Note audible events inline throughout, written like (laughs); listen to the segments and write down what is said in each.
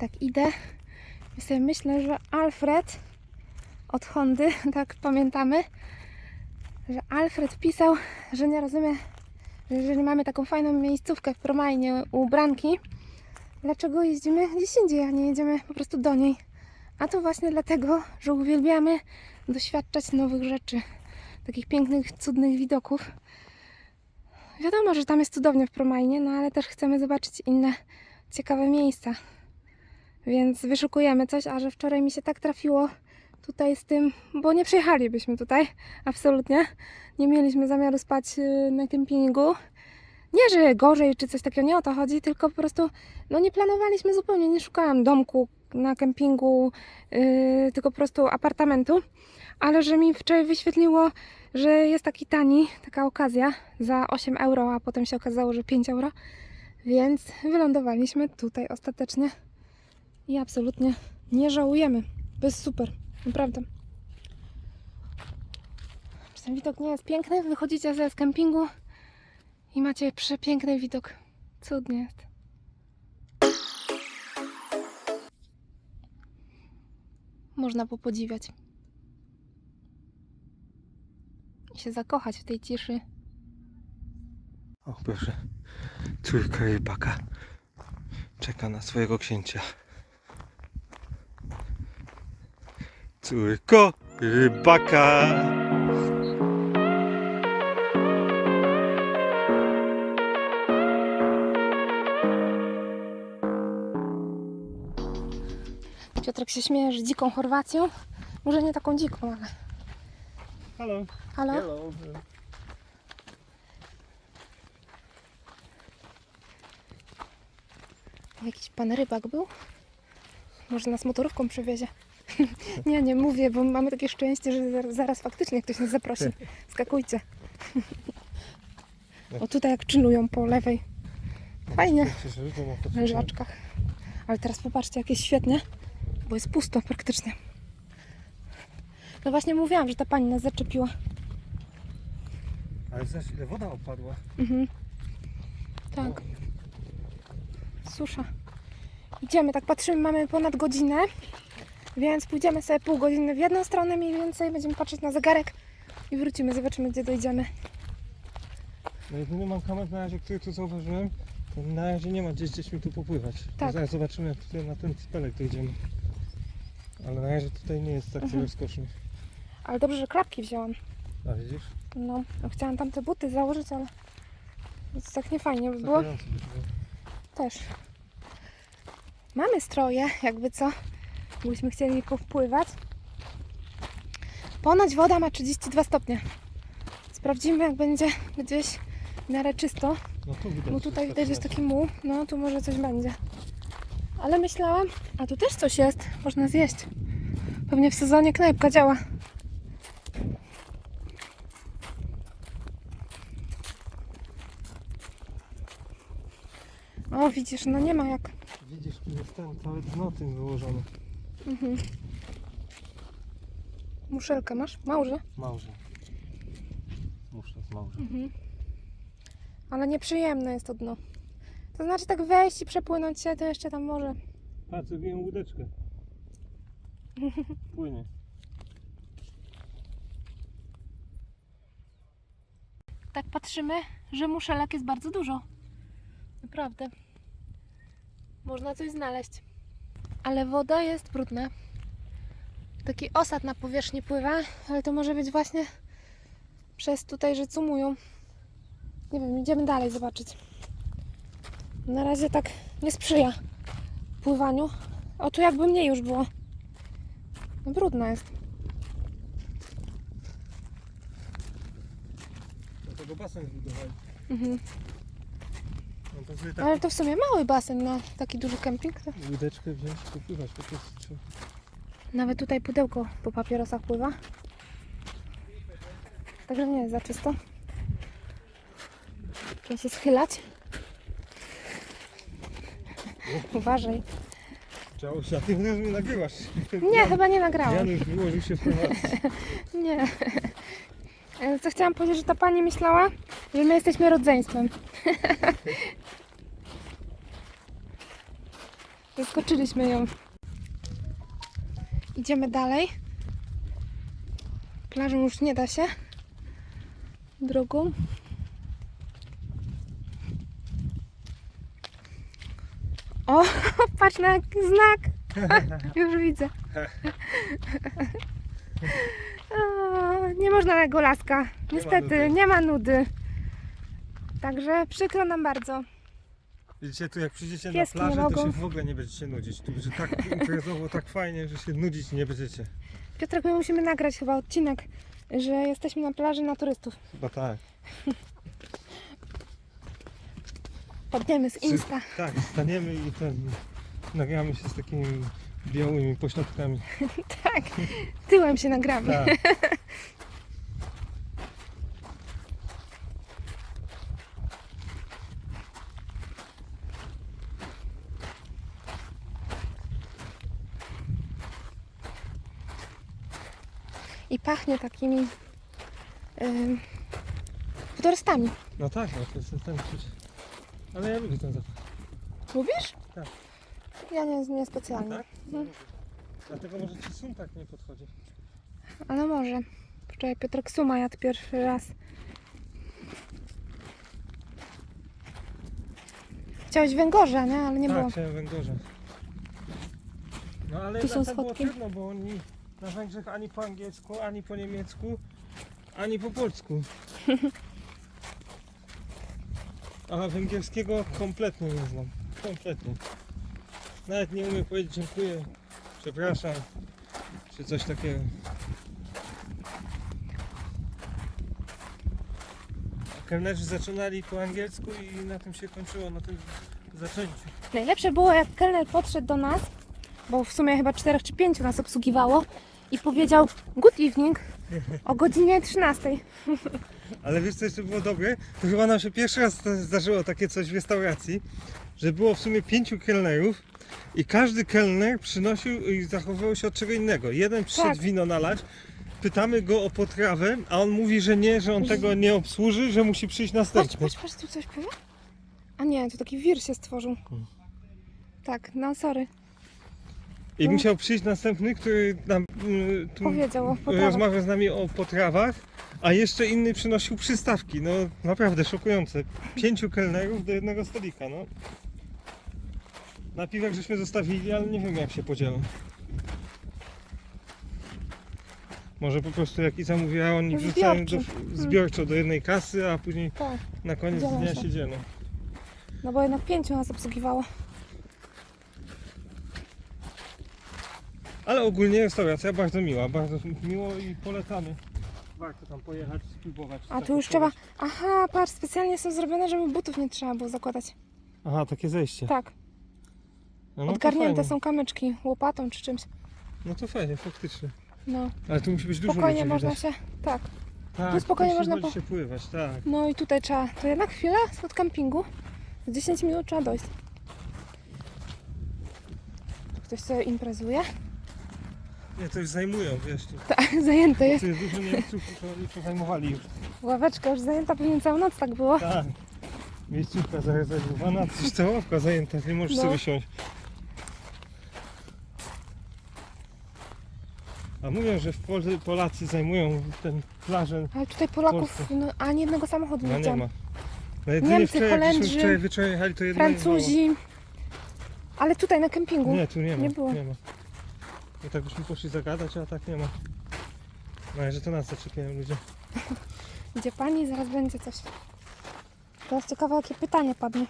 Tak idę sobie myślę, że Alfred od Hondy, (laughs) tak pamiętamy, że Alfred pisał, że nie rozumie, że jeżeli mamy taką fajną miejscówkę w Promajnie u Branki, dlaczego jeździmy gdzieś indziej, a nie jedziemy po prostu do niej. A to właśnie dlatego, że uwielbiamy doświadczać nowych rzeczy, takich pięknych, cudnych widoków. Wiadomo, że tam jest cudownie w Promajnie, no ale też chcemy zobaczyć inne ciekawe miejsca. Więc wyszukujemy coś, a że wczoraj mi się tak trafiło tutaj z tym, bo nie przyjechalibyśmy tutaj, absolutnie. Nie mieliśmy zamiaru spać y, na kempingu. Nie, że gorzej czy coś takiego, nie o to chodzi, tylko po prostu no nie planowaliśmy zupełnie, nie szukałam domku na kempingu, yy, tylko po prostu apartamentu. Ale że mi wczoraj wyświetliło, że jest taki tani, taka okazja za 8 euro, a potem się okazało, że 5 euro. Więc wylądowaliśmy tutaj ostatecznie i absolutnie nie żałujemy. To jest super, naprawdę. Ten widok nie jest piękny? Wychodzicie ze z kempingu i macie przepiękny widok. Cudnie jest. Można popodziwiać. I się zakochać w tej ciszy. O, proszę. Córka rybaka czeka na swojego księcia. Córko rybaka. Piotrek się śmieje, że dziką Chorwacją. Może nie taką dziką, ale. Halo. Halo? Hello. Jakiś pan rybak był? Może nas motorówką przewiezie? (laughs) nie, nie mówię, bo mamy takie szczęście, że zaraz, faktycznie ktoś nas zaprosi. Skakujcie. (laughs) o tutaj jak chillują po lewej Fajnie. Fajnie. leżaczkach. Ale teraz popatrzcie, jak jest świetnie, bo jest pusto praktycznie. No właśnie mówiłam, że ta pani nas zaczepiła. Ale zaś ile woda opadła. Mhm. Tak. Susza. Idziemy, tak patrzymy, mamy ponad godzinę, więc pójdziemy sobie pół godziny w jedną stronę mniej więcej, będziemy patrzeć na zegarek i wrócimy, zobaczymy gdzie dojdziemy. No jedyny mankament na razie, który tu zauważyłem, to na razie nie ma gdzieś, gdzieś mi tu popływać. Tak. Zaraz zobaczymy, jak tutaj na ten spelek dojdziemy. Ale na razie tutaj nie jest tak Mhm. rozkoszny. Ale dobrze, że klapki wzięłam. A widzisz? No, no chciałam tam te buty założyć, ale to tak nie fajnie by było. Zapadający by było. Też. Mamy stroje, jakby co, byśmy chcieli popływać. Ponoć woda ma 32 stopnie. Sprawdzimy, jak będzie gdzieś w miarę czysto. No tu widać. Bo tutaj że widać jest tak taki muł, no tu może coś będzie. Ale myślałam, a tu też coś jest, można zjeść. Pewnie w sezonie knajpka działa. O, widzisz, no nie ma jak. Widzisz, tu jest ten cały dno tym wyłożony. Mhm. Muszelkę masz? Małże? Małże. Muszę z małże. Mhm. Ale nieprzyjemne jest to dno. To znaczy tak wejść i przepłynąć się, to jeszcze tam może. Patrz, zrobiłem łódeczkę. (laughs) Płynie. tak patrzymy, że muszelek jest bardzo dużo. Naprawdę. Można coś znaleźć. Ale woda jest brudna. Taki osad na powierzchni pływa, ale to może być właśnie przez tutaj, że cumują. Nie wiem, idziemy dalej zobaczyć. Na razie tak nie sprzyja pływaniu. O, tu jakby mniej już było. No, brudna jest. Dlatego basen zbudowali. Mhm. No to sobie Ale tak to w sumie mały basen na taki duży kemping. To... łódeczkę wziąć i popływać po prostu trzeba. Nawet tutaj pudełko po papierosach pływa. Także nie jest za czysto. Trzeba się schylać. (laughs) Uważaj. Trzeba się, a ty mnie nagrywasz. Nie, chyba nie nagrałam. Janusz wyłożył się w. (laughs) Nie. E, Co chciałam powiedzieć, że ta pani myślała, że my jesteśmy rodzeństwem. (laughs) Zaskoczyliśmy ją. Idziemy dalej. Plażą już nie da się. Drogą. O, (laughs) patrz na znak. (laughs) Już widzę. O, nie można tego laska. Niestety, nie ma nudy. Także przykro nam bardzo. Widzicie, tu jak przyjdziecie Pieski na nie plażę, to mogą. się w ogóle nie będziecie nudzić. Tu będzie tak imprezowo, tak fajnie, że się nudzić nie będziecie. Piotrek, my musimy nagrać chyba odcinek, że jesteśmy na plaży na turystów. Chyba tak. Podniemy z Insta. Tak, staniemy i ten, nagramy się z takimi białymi pośladkami. (laughs) Tak, tyłem się nagramy. Tak. I pachnie takimi ym, wodorostami. No tak, no to jest ten czuć. Ale ja lubię ten zapach. Lubisz? Tak. Ja nie, nie specjalnie. Tak? No. Dlatego może ci sum tak nie podchodzi. Ale może. Wczoraj Piotrek Suma jadł pierwszy raz. Chciałeś węgorza, nie? Ale nie tak, było. chciałem węgorza. No ale Tu są jednak było schodki. trudno, bo oni na Węgrzech ani po angielsku, ani po niemiecku, ani po polsku. (laughs) A węgierskiego kompletnie nie znam. Kompletnie. Nawet nie umiem powiedzieć dziękuję, przepraszam, czy coś takiego. Kelnerzy zaczynali po angielsku i na tym się kończyło, na tym zaczęciu. Najlepsze było, jak kelner podszedł do nas, bo w sumie chyba czterech czy pięciu nas obsługiwało i powiedział good evening o godzinie 13. Ale wiesz co jeszcze było dobre? To chyba nam się pierwszy raz zdarzyło takie coś w restauracji, że było w sumie pięciu kelnerów i każdy kelner przynosił i zachowywał się od czego innego. Jeden przyszedł Tak. wino nalać, pytamy go o potrawę, a on mówi, że nie, że on tego nie obsłuży, że musi przyjść Patrz, następny. patrz, patrz, tu coś powie? A nie, tu taki wir się stworzył. Tak, no sorry. I musiał przyjść następny, który nam y, tu Powiedział o potrawach. rozmawia z nami o potrawach, a jeszcze inny przynosił przystawki. No naprawdę szokujące. Pięciu kelnerów do jednego stolika, no. Napiwek żeśmy zostawili, ale nie wiem jak się podzielą. Może po prostu jak i zamówiła, oni wrzucają do, Zbiorczo. zbiorczo do jednej kasy, a później Tak, na koniec Dzielą dnia się. się dzielą. no bo jednak pięciu nas obsługiwało. Ale ogólnie restauracja bardzo miła, bardzo miło i polecamy. Warto tam pojechać, spróbować. A tu już zakupować. trzeba... Aha, patrz, specjalnie są zrobione, żeby butów nie trzeba było zakładać. Aha, takie zejście. Tak, No, no to odgarnięte fajnie. są kamyczki łopatą czy czymś. No to fajnie, faktycznie. No, Ale tu musi być dużo spokojnie ludzi, można widać. się... Tak. Tak, tu spokojnie musi można chodzi się pływać, tak. No i tutaj trzeba... To jednak chwilę spod kampingu. Z 10 minut trzeba dojść. Ktoś sobie imprezuje? Nie, to już zajmują, wiesz. Tu, Tak, (laughs) zajęte jest. tu jest dużo to to zajmowali już. Ławeczka już zajęta, pewnie całą noc tak było. Tak. Miejscówka zarezerwowana, coś ta ławka zajęta, nie możesz No. sobie siąść. A mówią, że w Pol Polacy zajmują ten plażę, Ale tutaj Polaków Polsce. no, ani jednego samochodu nie no nie widziałam. ma. No jedynie Niemcy, wczoraj, jak żeśmy Holendrzy, wczoraj wieczorem jechali, to Francuzi. Ale tutaj na kempingu. Nie, tu nie ma. Nie było. Nie ma. No tak byśmy poszli zagadać, a tak nie ma. No, że to nas zaczepiają ludzie. (laughs) Idzie pani i zaraz będzie coś. Teraz ciekawe, jakie pytanie padnie.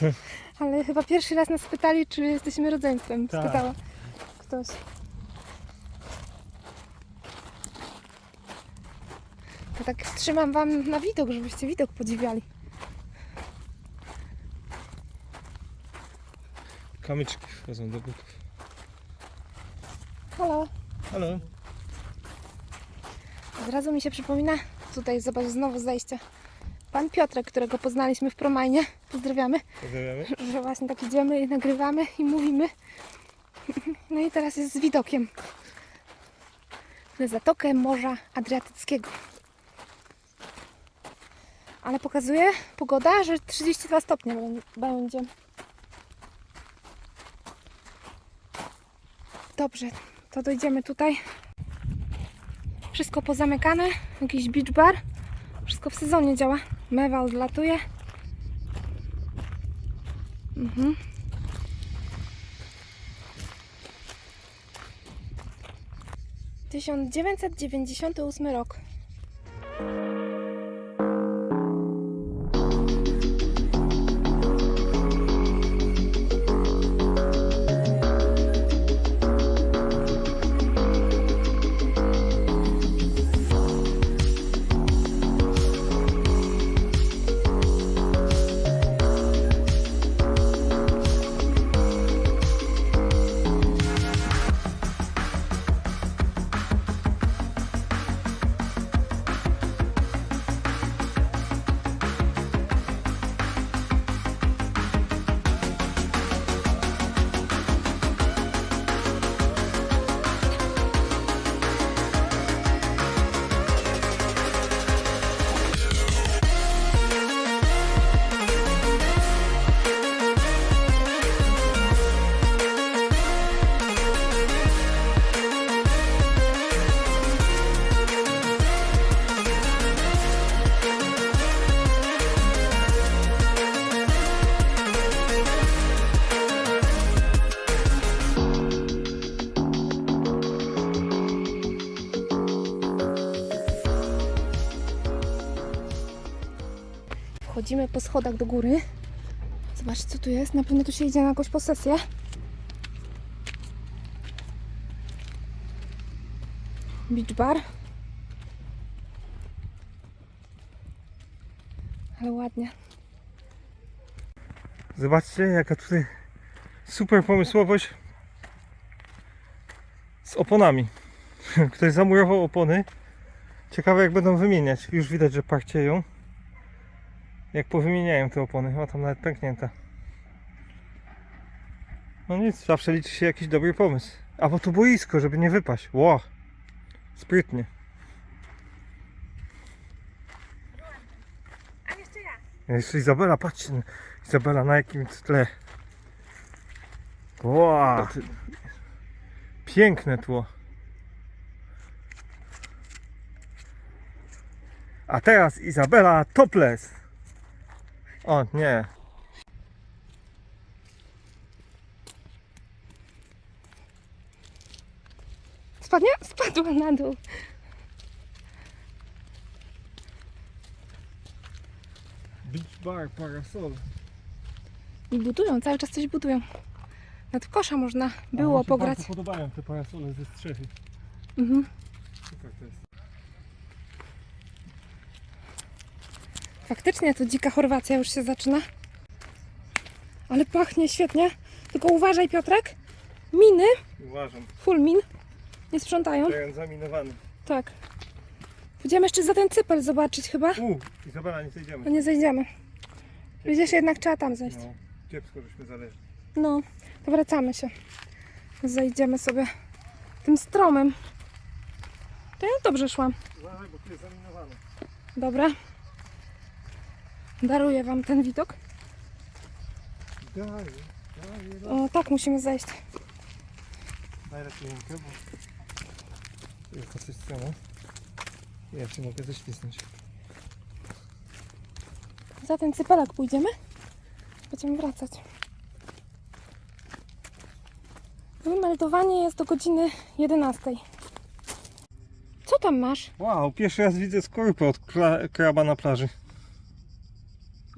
(laughs) Ale chyba pierwszy raz nas pytali, czy jesteśmy rodzeństwem. Tak. Spytała ktoś. To tak trzymam wam na widok, żebyście widok podziwiali. Kamyczki wchodzą do butów. Halo. Halo. Od razu mi się przypomina, tutaj zobacz znowu zejście. Pan Piotrek, którego poznaliśmy w Promajnie, pozdrawiamy, Pozdrawiamy. że właśnie tak idziemy i nagrywamy i mówimy. No i teraz jest z widokiem na zatokę Morza Adriatyckiego. Ale pokazuje pogoda, że 32 stopnie bę- będzie. Dobrze, to dojdziemy tutaj. Wszystko pozamykane. Jakiś beach bar. Wszystko w sezonie działa. Mewa odlatuje. Mhm. Tysiąc dziewięćset dziewięćdziesiąty ósmy rok. Wchodzimy po schodach do góry. Zobaczcie, co tu jest. Na pewno tu się idzie na jakąś posesję. Beach bar. Ale ładnie. Zobaczcie, jaka tutaj super pomysłowość z oponami. (laughs) Ktoś zamurował opony. Ciekawe jak będą wymieniać. Już widać, że parcieją. Jak powymieniają te opony. O, tam nawet pęknięta. No nic, zawsze liczy się jakiś dobry pomysł. A bo tu boisko, żeby nie wypaść. Ło! Sprytnie. A jeszcze ja. Jeszcze Izabela, patrzcie. Izabela na jakim tle. Wow. Piękne tło. A teraz Izabela topless. O nie. Spadnie? Spadła na dół. Beach bar, parasol. I budują, cały czas coś budują. Nad kosza można było A mi się pograć. bardzo podobają te parasole ze strzechy. Mhm. Super to jest. Faktycznie to dzika Chorwacja już się zaczyna. Ale pachnie świetnie. Tylko uważaj Piotrek. Miny, Uważam. full min. Nie sprzątają. Teren zaminowany. Tak. Pójdziemy jeszcze za ten cypel zobaczyć chyba. U, Izabela, nie zejdziemy. To nie zejdziemy. Widzisz, jednak trzeba tam zejść. No, kiepsko żeśmy zależni. No, to wracamy się. Zejdziemy sobie tym stromem. To ja dobrze szłam. Uważaj, bo tu jest zaminowane. Dobra. Daruję Wam ten widok. Daję, daję, O, tak musimy zejść. Najlepiej rękę, bo jest dosyć stromo. Ja się mogę ześlisnąć. Za ten cypelek pójdziemy. Będziemy wracać. Wymeldowanie jest do godziny 11. Co tam masz? Wow, pierwszy raz widzę skorupę od kra- kraba na plaży.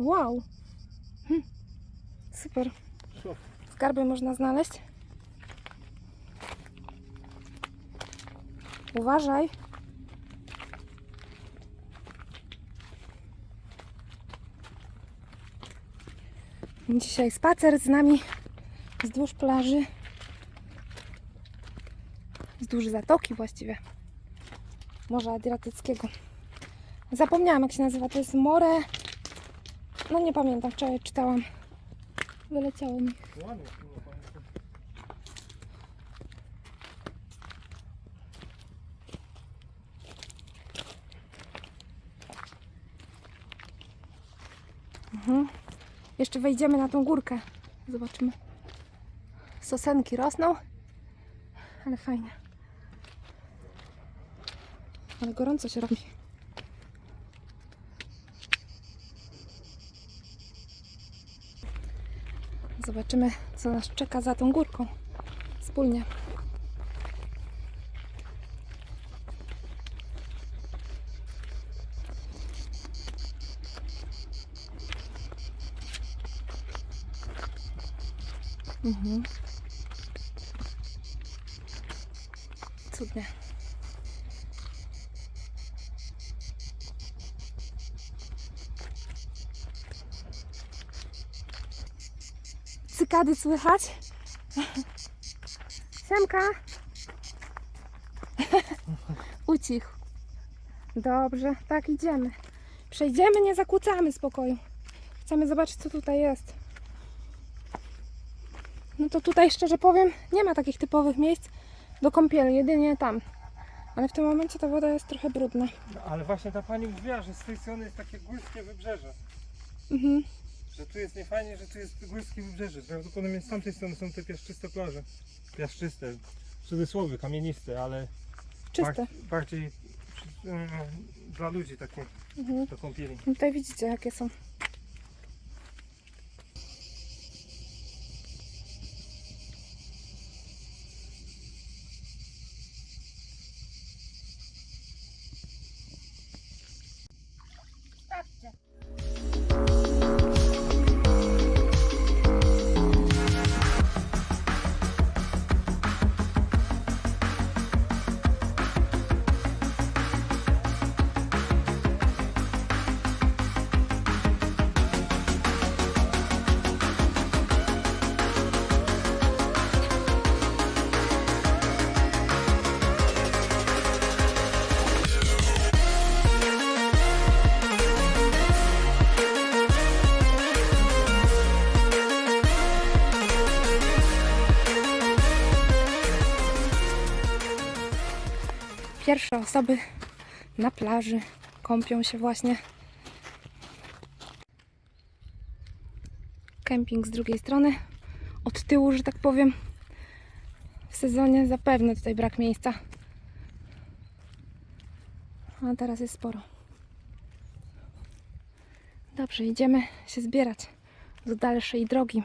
Wow. Hm. Super. Skarby można znaleźć. Uważaj. Dzisiaj spacer z nami wzdłuż plaży. Wzdłuż zatoki właściwie. Morza Adriatyckiego. Zapomniałam jak się nazywa. To jest More... No nie pamiętam, wczoraj czytałam. Wyleciało mi. Mhm. Jeszcze wejdziemy na tą górkę. Zobaczymy. Sosenki rosną. ale fajnie. Ale gorąco się robi. Zobaczymy, co nas czeka za tą górką. Wspólnie. Mhm. Cudnie. Cykady słychać? Siemka! Ucichł. Dobrze, tak idziemy. Przejdziemy, nie zakłócamy spokoju. Chcemy zobaczyć, co tutaj jest. No to tutaj szczerze powiem, nie ma takich typowych miejsc do kąpieli, jedynie tam. Ale w tym momencie ta woda jest trochę brudna. No, ale właśnie ta pani mówiła, że z tej strony jest takie górskie wybrzeże. Mhm. Że tu jest niefajnie, że tu jest górskie wybrzeże. Prawdopodobnie z tamtej strony są te piaszczyste plaże. Piaszczyste, w cudzysłowie, kamieniste, ale Czyste. bar- bardziej przy- mm, dla ludzi takie Mhm. do kąpieli. No Tutaj widzicie, jakie są. Pierwsze osoby na plaży kąpią się właśnie. Kemping z drugiej strony, od tyłu, że tak powiem. W sezonie zapewne tutaj brak miejsca. A teraz jest sporo. Dobrze, idziemy się zbierać do dalszej drogi.